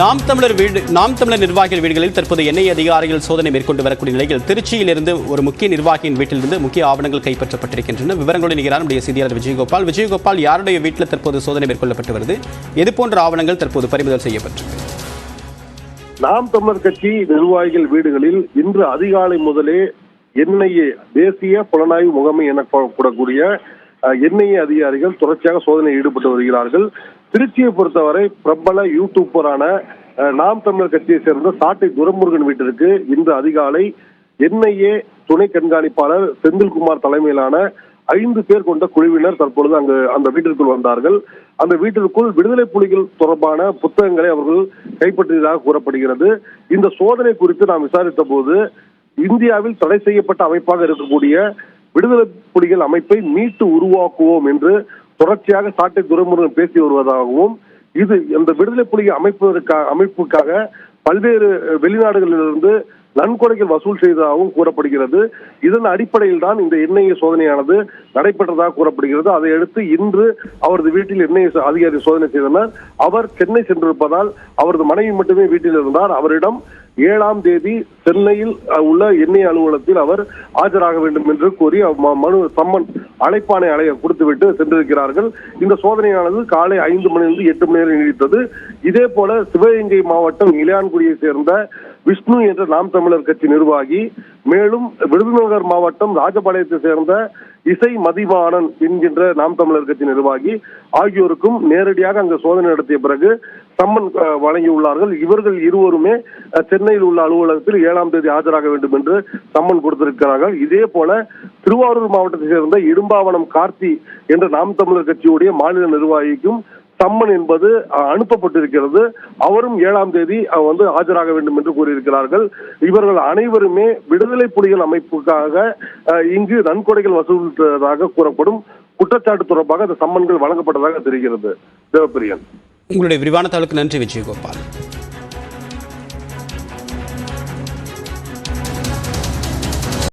நாம் தமிழர் வீடு நாம் தமிழர் நிர்வாகிகள் வீடுகளில் தற்போது எண்ணெய் அதிகாரிகள் சோதனை மேற்கொண்டு வரக்கூடிய நிலையில் திருச்சியிலிருந்து ஒரு முக்கிய நிர்வாகியின் வீட்டிலிருந்து முக்கிய ஆவணங்கள் கைப்பற்றப்பட்டிருக்கின்றன. விவரங்களை நிகழ்ச்சி நம்முடைய செய்தியாளர் விஜயகோபால். விஜயகோபால் யாருடைய வீட்டில் தற்போது சோதனை மேற்கொள்ளப்பட்டு வருது? எது போன்ற ஆவணங்கள் தற்போது பறிமுதல் செய்யப்பட்டிருக்கு நாம் தமிழர் கட்சி நிர்வாகிகள் வீடுகளில் இன்று அதிகாலை முதலே என்ஐஏ தேசிய புலனாய்வு முகமை என கூடக்கூடிய என்ஐஏ அதிகாரிகள் தொடர்ச்சியாக சோதனையில் ஈடுபட்டு வருகிறார்கள். திருச்சியை பொறுத்தவரை பிரபல யூடியூபரான நாம் தமிழர் கட்சியை சேர்ந்த சாட்டை துரமுருகன் வீட்டிற்கு இன்று அதிகாலை என்ஐஏ துணை கண்காணிப்பாளர் செந்தில்குமார் தலைமையிலான ஐந்து பேர் கொண்ட குழுவினர் தற்பொழுது அங்கு அந்த வீட்டிற்குள் வந்தார்கள். அந்த வீட்டிற்குள் விடுதலை புலிகள் தொடர்பான புத்தகங்களை அவர்கள் கைப்பற்றியதாக கூறப்படுகிறது. இந்த சோதனை குறித்து நாம் விசாரித்த போது இந்தியாவில் தடை செய்யப்பட்ட அமைப்பாக இருக்கக்கூடிய விடுதலை புலிகள் அமைப்பை மீட்டு உருவாக்குவோம் என்று தொடர்ச்சியாக சாட்டை துரைமுருகன் பேசி வருவதாகவும் இது இந்த விடுதலை புலி அமைப்பதற்காக அமைப்புக்காக பல்வேறு வெளிநாடுகளிலிருந்து நன்கொடைகள் வசூல் செய்ததாகவும் கூறப்படுகிறது. இதன் அடிப்படையில் தான் இந்த எண்ணெய் சோதனையானது நடைபெற்றதாக கூறப்படுகிறது. அதை அடுத்து இன்று அவரது வீட்டில் எண்ணெய் அதிகாரி சோதனை செய்தனர். அவர் சென்னை சென்றிருப்பதால் அவரது மனைவி மட்டுமே வீட்டில் இருந்தார். அவரிடம் ஏழாம் தேதி சென்னையில் உள்ள எண்ணெய் அலுவலகத்தில் அவர் ஆஜராக வேண்டும் என்று கூறி மனு சம்மன் அழைப்பானை அலைய கொடுத்துவிட்டு சென்றிருக்கிறார்கள். இந்த சோதனையானது காலை ஐந்து மணியிலிருந்து எட்டு மணி நேரம் நீடித்தது. இதே போல சிவகங்கை மாவட்டம் இளையான்குடியை சேர்ந்த விஷ்ணு என்ற நாம் தமிழர் கட்சி நிர்வாகி மேலும் விருதுநகர் மாவட்டம் ராஜபாளையத்தை சேர்ந்த இசை மதிவாணன் என்கின்ற நாம் தமிழர் கட்சி நிர்வாகி ஆகியோருக்கும் நேரடியாக அங்கு சோதனை நடத்திய பிறகு சம்மன் அஹ், வழங்கியுள்ளார்கள். இவர்கள் இருவருமே சென்னையில் உள்ள அலுவலகத்தில் ஏழாம் தேதி ஆஜராக வேண்டும் என்று சம்மன் கொடுத்திருக்கிறார்கள். இதே போல திருவாரூர் மாவட்டத்தை சேர்ந்த இடும்பாவனம் கார்த்தி என்ற நாம் தமிழர் கட்சியுடைய மாநில நிர்வாகிக்கும் சம்மன் என்பது அனுப்பப்பட்டிருக்கிறது. அவரும் ஏழாம் தேதி வந்து ஆஜராக வேண்டும் என்று கூறியிருக்கிறார்கள். இவர்கள் அனைவருமே விடுதலை புலிகள் அமைப்புக்காக இங்கு நன்கொடைகள் வசூலித்ததாக கூறப்படும் குற்றச்சாட்டு தொடர்பாக அந்த சம்மன்கள் வழங்கப்பட்டதாக தெரிகிறது. தேவப்பிரியன். உங்களுடைய விரிவான தாளுக்கு நன்றி விஜயகோபால்.